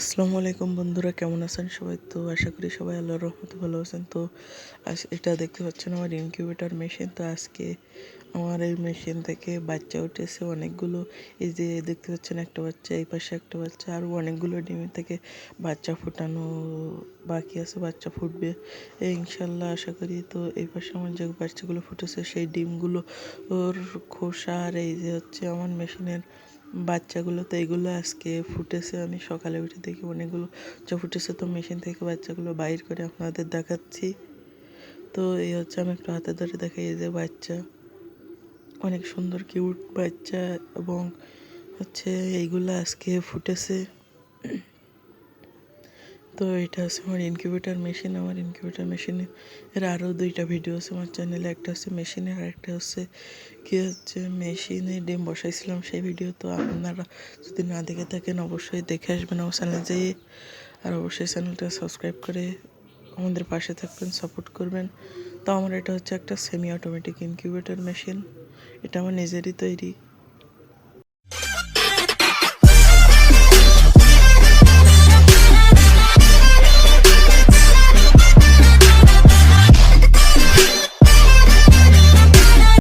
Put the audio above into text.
আসসালামু আলাইকুম বন্ধুরা, কেমন আছেন সবাই? তো আশা করি সবাই আল্লাহর রহমতে ভালো আছেন। তো এটা দেখতে পাচ্ছেন আমার ইনকিউবেটর মেশিন তো আজকে আমার এই মেশিন থেকে বাচ্চা উঠেছে অনেকগুলো। এই যে দেখতে পাচ্ছেন একটা বাচ্চা, এই পাশে একটা বাচ্চা, আরও অনেকগুলো ডিমের থেকে বাচ্চা ফুটানো বাকি আছে, বাচ্চা ফুটবে। এই ইনশাল্লাহ আশা করি তো এই পাশে আমার যে বাচ্চাগুলো ফুটেছে, সেই ডিমগুলো ওর খোসা আর এই যে হচ্ছে আমার মেশিনের বাচ্চাগুলো তো এগুলো আজকে ফুটেছে, আমি সকালে উঠে দেখি অনেকগুলো, যা ফুটেছে তো মেশিন থেকে বাচ্চাগুলো বাইর করে আপনাদের দেখাচ্ছি। তো এই হচ্ছে আমি একটু হাতে ধরে দেখাই, এই যে বাচ্চা, অনেক সুন্দর কিউট বাচ্চা এবং হচ্ছে এইগুলো আজকে ফুটেছে। তো এটা হচ্ছে আমার ইনকিউবেটার মেশিন আমার ইনকিউবেটার মেশিনে এর আরও দুইটা ভিডিও আছে আমার চ্যানেলে একটা হচ্ছে মেশিনে আর একটা হচ্ছে কী হচ্ছে মেশিনে ডিম বসাইছিলাম সেই ভিডিও তো আপনারা যদি না দেখে থাকেন অবশ্যই দেখে আসবেন আমার চ্যানেলে যেয়ে আর অবশ্যই চ্যানেলটা সাবস্ক্রাইব করে আমাদের পাশে থাকবেন সাপোর্ট করবেন। তো আমার এটা হচ্ছে একটা সেমি অটোমেটিক ইনকিউবেটার মেশিন এটা আমার নিজেরই তৈরি।